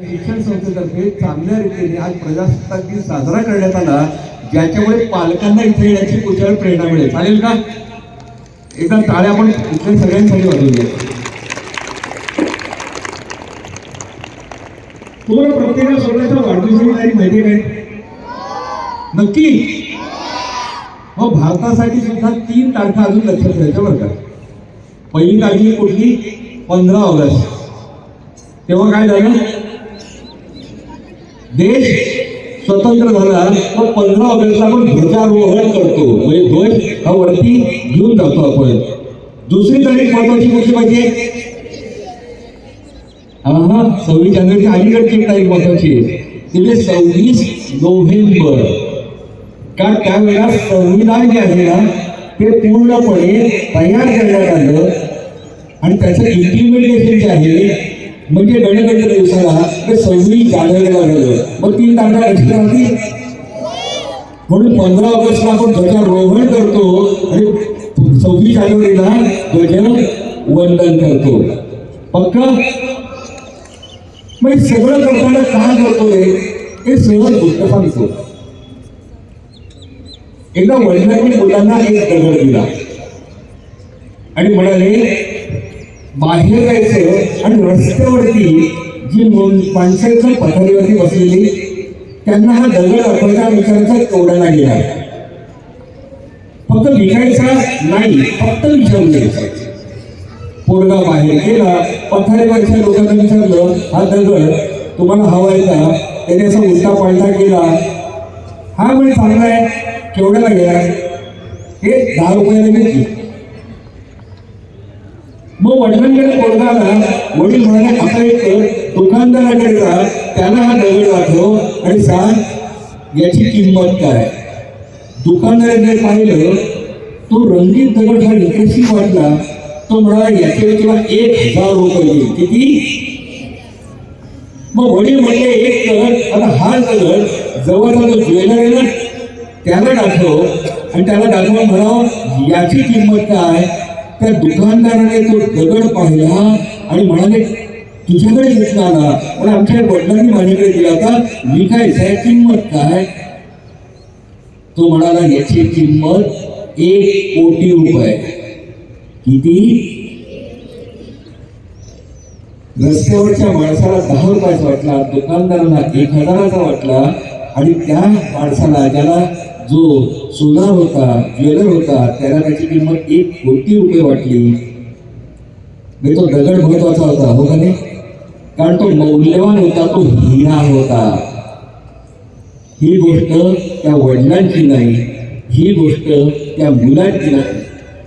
शिक्षण संस्थेतर्फे चांगल्या रीतीने आज प्रजासत्ताक दिन साजरा करण्यात आला. ज्याच्यामुळे पालकांना इथे येण्याची पुढच्या प्रेरणा मिळेल. चालेल का? एकदा टाळ्या आपण इथल्या सगळ्यांसाठी वाजवूया तुम्हाला प्रत्येकाला सोडण्याचा वाढदिवसाची तारीख माहिती आहे काय नक्की? हो भारतासाठी सुद्धा तीन तारखा अजून लक्षात ठेवायच्या बरं का. पहिली तारीख कुठली? पंधरा ऑगस्ट. तेव्हा काय झालं? देश स्वतंत्र झाला मग पंधरा ऑगस्टला आपण ध्वजारोहण करतो. म्हणजे ध्वज हा वरती घेऊन जातो आपण. दुसरी तारीख महत्वाची कुठली पाहिजे? हा हा सव्वीस जानेवारी अलीकडची तारीख महत्वाची आहे. म्हणजे सव्वीस नोव्हेंबर. कारण त्यावेळेला संविधान जे आहे ना ते पूर्णपणे तयार करण्यात आलं. आणि त्याचं इम्प्लिमेंटेशन जे आहे म्हणजे गणपतीच्या दिवसाला ते सव्वीस जानेवारीला झालं मग तीन तारखा एक्स्ट्रा होती म्हणून पंधरा ऑगस्टला आपण ध्वजारोहण करतो आणि सव्वीस जानेवारीला ध्वज वंदन करतो. पक्क? मग सगळं करताना काय करतोय हे? सहज गोष्ट सांगतो. एकदा वडिलांनी मुलांना एक दगड दिला. आणि म्हणाले बाहेर जायचं आणि रस्त्यावरती जी मो- माणसं पथारीवरती बसलेली त्यांना हा दगड दाखवायचा विचारांचा तोडायला गेला फक्त विकायचा नाही फक्त विचारून द्यायचा पोरगा बाहेर गेला पथारीवरच्या लोकांना विचारलं हा दगड तुम्हाला हवाय का? त्याने असा उलटा पालटा केला. हा म्हणजे चांगला आहे केवढ्याला गेला हे दहा रुपयाला घेतली मग वडिलांकडे पोरगा आला वडील म्हणाले आता एक दुकानदाराकडे जा त्याला हा दगड दाखव आणि सांग याची किंमत काय दुकानदाराने पाहिलं तो रंगीत दगड हा निकशी वाटला. तो म्हणाला याचे तुला एक हजार रुपये किती? मग वडील म्हणले एक दगड आता हा दगड जवळचा जो ज्वेलर आहे ना त्याला दाखव आणि त्याला दाखवून म्हणावं याची किंमत काय त्या दुकानदाराने तो दगड पाहिला आणि म्हणाले तुझ्याकडे घेतला आला पण आमच्या वडिलांनी माझ्याकडे दिला होता. काय आहे किंमत काय? तो म्हणाला याची किंमत एक कोटी रुपये. किती? रस्त्यावरच्या माणसाला दहा रुपयाचा वाटला दुकानदाराला एक हजाराचा वाटला आणि त्या माणसाला ज्याला जो सोनार होता ज्वेलर होता त्याला त्याची किंमत एक कोटी रुपये वाटली. म्हणजे तो दगड महत्त्वाचा होता हो का नाही? कारण तो मौल्यवान होता तो हिरा होता. ही गोष्ट त्या वडिलांची नाही ही गोष्ट त्या मुलांची नाही.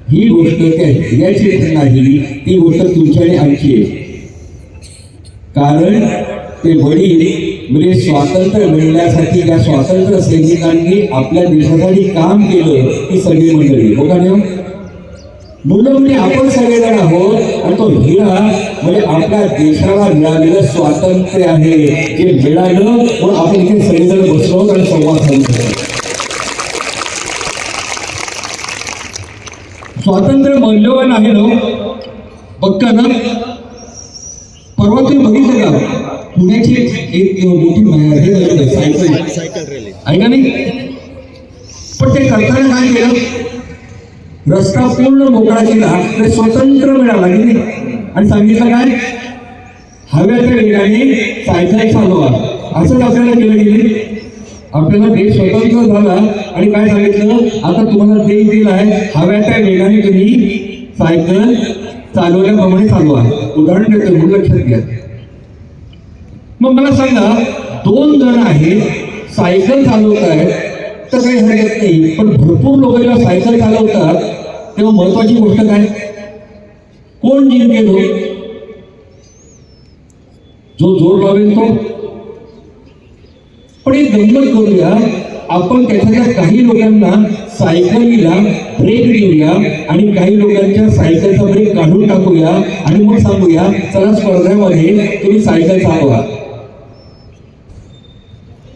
ही गोष्ट त्या हिऱ्याची नाही ती गोष्ट तुमची आणि आमची आहे. कारण ते वडील म्हणजे स्वातंत्र्य मिळण्यासाठी त्या स्वातंत्र्य सैनिकांनी आपल्या देशासाठी काम केलं ही सगळी मंडळी. हो का हो? मुलं म्हणजे आपण सगळेजण आहोत आणि तो हिरा म्हणजे आपल्या देशाला मिळालेलं स्वातंत्र्य आहे जे मिळालं म्हणून आपण इथे सगळेजण बसलो आणि संवाद साधतो स्वातंत्र्य मौल्यवान आहे ना हो? पक्का ना? परवा तुम्ही बघितलं का? पुण्याची एक मोठी हे आहे, सायकल. आहे का नाही? पण ते करताना काय केलं? रस्ता पूर्ण मोकळा केला तर स्वतंत्र मिळाला की नाही? आणि सांगितलं काय? हव्याच्या वेगाने सायकल चालवा. असंच आपल्याला केलं गेले आपल्याला देश स्वतंत्र झाला आणि काय सांगितलं? आता तुम्हाला देश दिलाय हव्याच्या वेगाने तुम्ही सायकल चालवल्याप्रमाणे चालवा. उदाहरण देतो म्हणून लक्षात घ्या. मग मला सांगा दोन जण आहेत सायकल चालवत आहेत तर काही हरकत नाही पण भरपूर लोक जेव्हा सायकल चालवतात तेव्हा महत्वाची गोष्ट काय? कोण जिंकेल हो? जो जोर लावेल तो. पण एक गंमत करूया आपण त्याच्यातल्या काही लोकांना सायकलीला ब्रेक देऊया आणि काही लोकांच्या सायकलचा ब्रेक काढून टाकूया आणि मग सांगूया चला स्पर्धेमध्ये तुम्ही सायकल चालवा.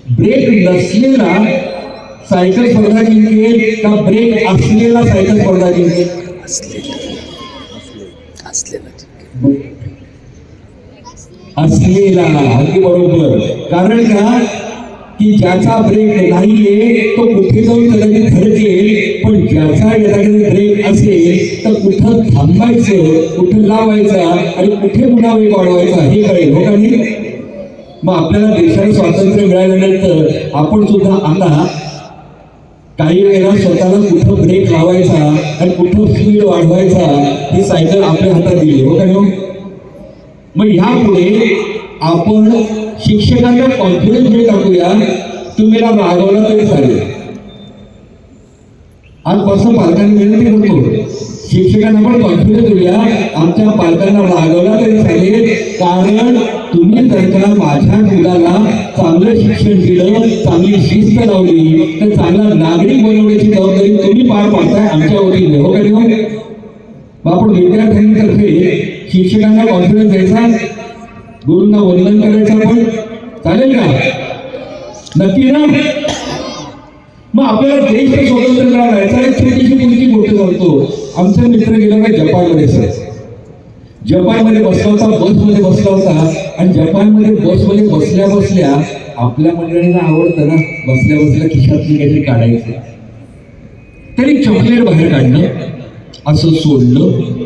ब्रेक नसलेला सायकल स्पर्धा जिंकेल का ब्रेक असलेला सायकल स्पर्धा जिंकेल असलेला असलेला. अगदी बरोबर. कारण का? की ज्याचा ब्रेक नाहीये तो कुठे जाऊन कदाचित धडकेल पण ज्याचा याच्याकडे ब्रेक असेल तर कुठं थांबायचं कुठं लावायचा आणि कुठे पुन्हा वेग वाढवायचा हे कळेल. हो का नाही? मग आपल्याला देशाला स्वातंत्र्य मिळाल्यानंतर आपण सुद्धा आता काही वेळेला स्वतःला कुठं ब्रेक लावायचा आणि कुठं स्पीड वाढवायचा ही सायकल आपल्या हातात दिली हो का हो? मग ह्यापुढे आपण शिक्षकांना कॉन्फिडन्स हे टाकूया तुम्ही ना रागवला तरी चालेल आजपासून पालकांनी विनंती करतो शिक्षकांना पण कॉन्फिडन्स देऊया आमच्या पालकांना रागवला तरी चालेल कारण तुम्ही जर का माझ्या मुलाला चांगलं शिक्षण दिलं चांगली शिस्त लावली तर चांगला नागरिक बनवण्याची जबाबदारी तुम्ही पार पाडताय आमच्या वतीने हो का नाही? हो? मग आपण विद्यार्थ्यांतर्फे शिक्षकांना कॉन्फिडन्स द्यायचा? गुरूंना वंदन करायचं आपण? चालेल का? नक्की ना? मग आपल्याला देश स्वतंत्र करायचा एक छोटीशी मुलगी गोष्ट सांगतो आमचे मित्र गेला काय जपानमध्ये सर? जपानमध्ये बसला होता बसमध्ये बसला होता. आणि जपानमध्ये बसमध्ये बसल्या बसल्या आपल्या मंडळींना आवडतं ना बसल्या बसल्या खिशात काहीतरी काढायचं. तरी चॉकलेट बाहेर काढलं असं सोडलं.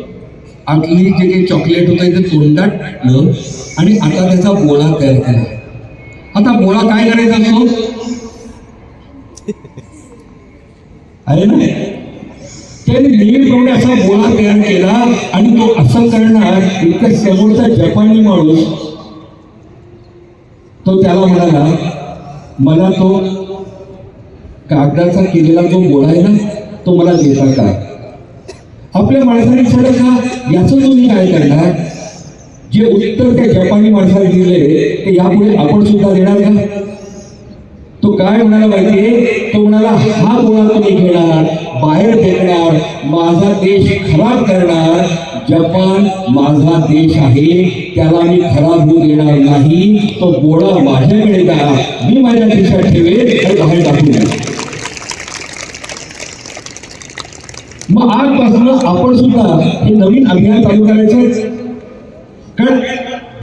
आतली जे काही चॉकलेट होतं ते तोंडाटलं टाकलं आणि आता त्याचा बोळा तयार केला. आता बोळा काय करायचा असतो? अरे ना त्याने नेहमीप्रमाणे असा गोळा तयार केला आणि तो असं करणार इतका समोरचा जपानी माणूस तो त्याला म्हणाला मला तो कागदाचा केलेला जो गोळा आहे ना तो मला देता का? आपल्या माणसाने विचारलं का? याचं तुम्ही काय करणार? जे उत्तर त्या जपानी माणसाला दिले ते यापुढे आपण सुद्धा देणार का? तो काय म्हणाला माहितीये? तो म्हणाला हा गोळा तुम्ही घेणार बाहेर फेकणार माझा देश खराब करणार जपान माझा देश आहे त्याला मी खराब होऊ देणार नाही तो गोळा माझ्याकडे द्या मी माझ्या देशात ठेवेल आणि बाहेर टाकून द्या मग आजपासून आपण सुद्धा हे नवीन अभियान चालू करायचं कारण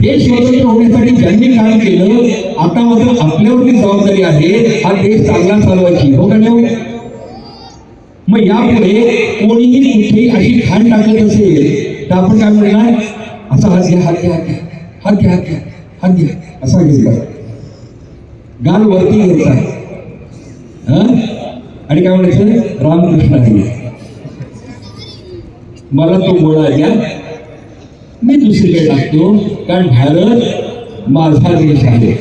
देश स्वतंत्र होण्यासाठी ज्यांनी काम केलं आता मात्र आपल्यावरती जबाबदारी आहे हा देश चांगला चालवायची. हो का नाही? मग यापुढे कोणीही कुठेही अशी खाण टाकत असेल तर आपण काय म्हणणार? असा हात घ्या हात घ्या हात घ्या हात घ्या हात घ्या असा घ्यायचा गाल वरती घ्यायचा आणि काय म्हणायचं? रामकृष्ण आहे. मला तो गोळा द्या मी दुसरीकडे टाकतो कारण भारत माझा देश आहे.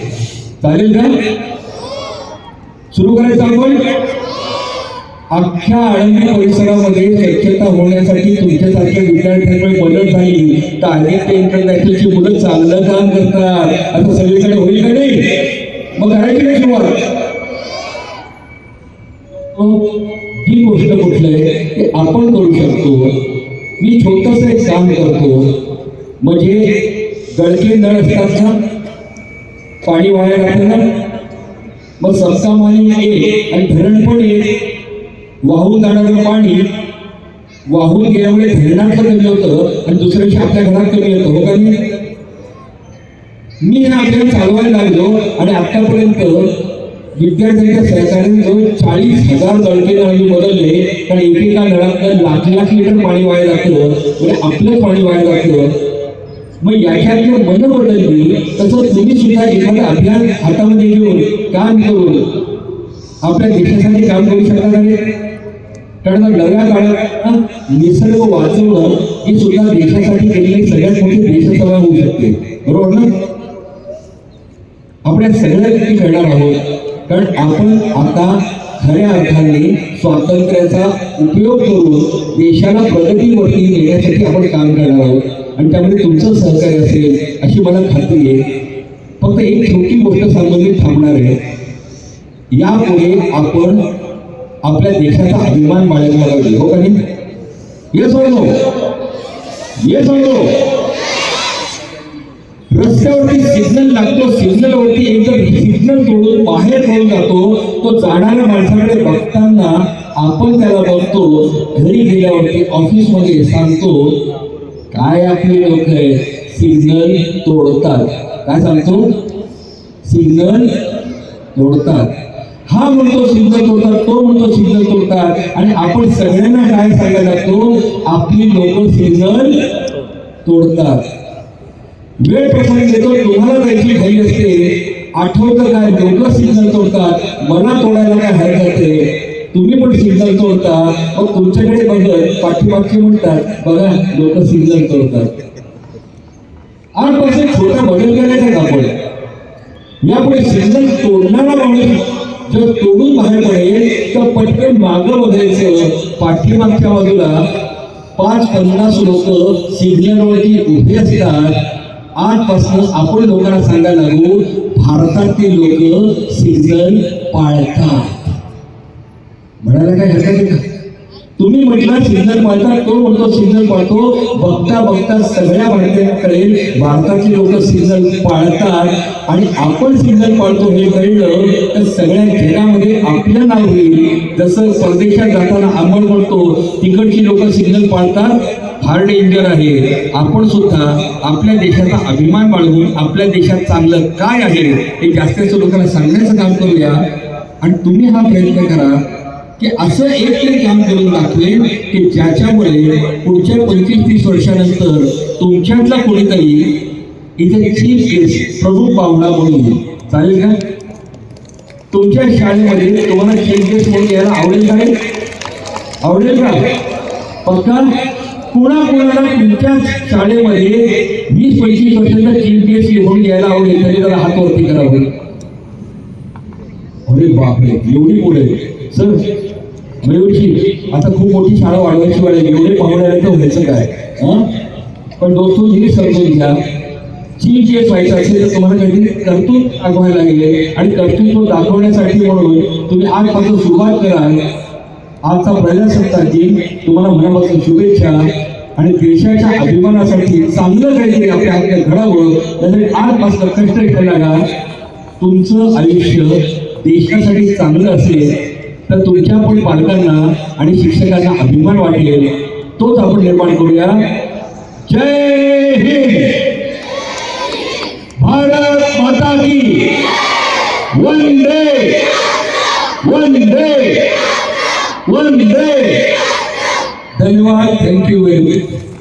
चालेल का? सुरू करायचं आपण? अख्ख्या आळंदी परिसरामध्ये स्वच्छता होण्यासाठी तुमच्यासारख्या विद्यार्थ्यांमुळे मदत झाली. तर आदित्य इंटरनॅशनलची मुलं चांगलं काम करतात. असं सगळीकडे होईल का नाही? मग करायची नाही सुरुवात. ही गोष्ट कुठलं आहे? की आपण करू शकतो. मी छोटस एक काम करतो. म्हणजे गळके नळ असतात ना? पाणी वाया राहतं ना? मग सबका पाणी एक आणि धरण पण एक. वाहून जाणारं पाणी वाहून गेल्यामुळे धरणातलं कमी होतं आणि दुसऱ्या दिवशी आपल्या घरात कमी होतं हो का नाही? मी हा अभियान चालवायला लागलो आणि आतापर्यंत विद्यार्थ्यांच्या सहकार्याने जवळ चाळीस हजार दळके आम्ही बदलले कारण एकेका घरात लाख लाख लिटर पाणी वाया लागतं म्हणजे आपलं पाणी वाया लागतं मग याच्यातलं मन बदलली तसं तुम्ही सुद्धा एखादं अभियान हातामध्ये घेऊन काम करून आपल्या देशासाठी काम करू शकणार नाही कारण नव्या काळात निसर्ग वाचवणं ही सुद्धा देशासाठी केलेली सगळ्यात मोठी देशसेवा होऊ शकते. बरोबर ना? आपण सगळ्या गोष्टी करणार आहोत. कारण आपण आता खऱ्या अर्थाने स्वातंत्र्याचा उपयोग करून देशाला प्रगतीवरती नेण्यासाठी आपण काम करणार आहोत. आणि त्यामध्ये तुमचं सहकार्य असेल अशी मला खात्री आहे. फक्त एक छोटी गोष्ट सांगून मी थांबणार आहे. यापुढे आपण आपल्या देशाचा अभिमान बाळगला पाहिजे हो कधी हे सांगतो. हे सांगतो. रस्त्यावरती सिग्नल लागतो सिग्नल वरती एक जर सिग्नल तोडून बाहेर पडून जातो. तो जाणाऱ्या माणसाकडे बघताना आपण त्याला बघतो घरी गेल्यावरती ऑफिसमध्ये सांगतो काय आपले लोक आहे सिग्नल तोडतात. काय सांगतो? सिग्नल तोडतात. हा म्हणतो सिग्नल तोडतात तो म्हणतो सिग्नल तोडतात. आणि आपण सगळ्यांना काय सांगायला लागतो? आपली लोक सिग्नल तोडतात. वेळ प्रसंग येतो तुम्हाला जायची घाई असते. आठवतं काय? लोक सिग्नल तोडतात. मला तोडायला काय हरकत आहे? तुम्ही पण सिग्नल तोडता. मग तुमच्याकडे बघत पाठीमागचे म्हणतात बघा लोक सिग्नल तोडतात. आजपासून छोटा बदल करायचा आपण. यापुढे सिग्नल तोडणारा माणूस जर तोडून बाहेर पडेल. तर पटकन मागं बघायचं पाठीमागच्या बाजूला पाच पन्नास लोक सिग्नलवरती उभे असतात. आजपासून आपण लोकांना सांगायला लागू भारतातील लोक सिग्नल पाळतात. म्हणायला काय हरकत आहे का? तुम्ही म्हटलं सिंधन पाळतात तो म्हणतो सिंधन पाळतो. बघता बघता सगळ्या भारतीयांकडे भारताची लोक सिंधन पाळतात आणि आपण सिंधन पाळतो हे कळलं तर सगळ्या जगामध्ये आपलं नाव होईल. जसं परदेशात जाताना आपण म्हणतो तिकडची लोक सिंधन पाळतात फार डेंजर आहे. आपण सुद्धा आपल्या देशाचा अभिमान बाळगून आपल्या देशात चांगलं काय आहे हे जास्त जास्त लोकांना सांगण्याचं काम करूया. आणि तुम्ही हा प्रयत्न करा की असं एक तरी काम करून दाखवेल की ज्याच्यामुळे पुढच्या पंचवीस तीस वर्षानंतर तुमच्यातला कोणीतरी इथे चीफ गेस्ट प्रमुख पाहुणा म्हणून चालेल का? तुमच्या शाळेमध्ये तुम्हाला चीफ गेस्ट म्हणून यायला आवडेल काय आवडेल का? पक्का? कोणाकोणाला तुमच्या शाळेमध्ये वीस पंचवीस वर्षाचा चीफ गेस्ट म्हणून यायला आवडेल तरी त्याला हातवरती करावं हो. अरे बापरे एवढी पुढे. सर मयूरची आता खूप मोठी शाळा वाढवायची वेळ आहे एवढे पाहुणे तर व्हायचं काय? हां? पण दोस्तो तुम्ही समजून घ्या. चीफ जे व्हायचं असेल तर तुम्हाला काहीतरी कर्तृत्व दाखवायला लागेल आणि कर्तृत्व दाखवण्यासाठी म्हणून तुम्ही आजपासून सुरुवात कराल आजचा प्रजासत्ताक दिन तुम्हाला मनापासून शुभेच्छा आणि देशाच्या अभिमानासाठी चांगलं काहीतरी आपल्या हातात घडावं त्यासाठी आजपासून कष्ट करायला लागा. तुमचं आयुष्य देशासाठी चांगलं असेल तर तुमच्या पण पालकांना आणि शिक्षकांना अभिमान वाटेल. तोच आपण निर्माण करूया. जय हिंद. भारत माता की वंदे. वंदे. वंदे. धन्यवाद. Thank you very much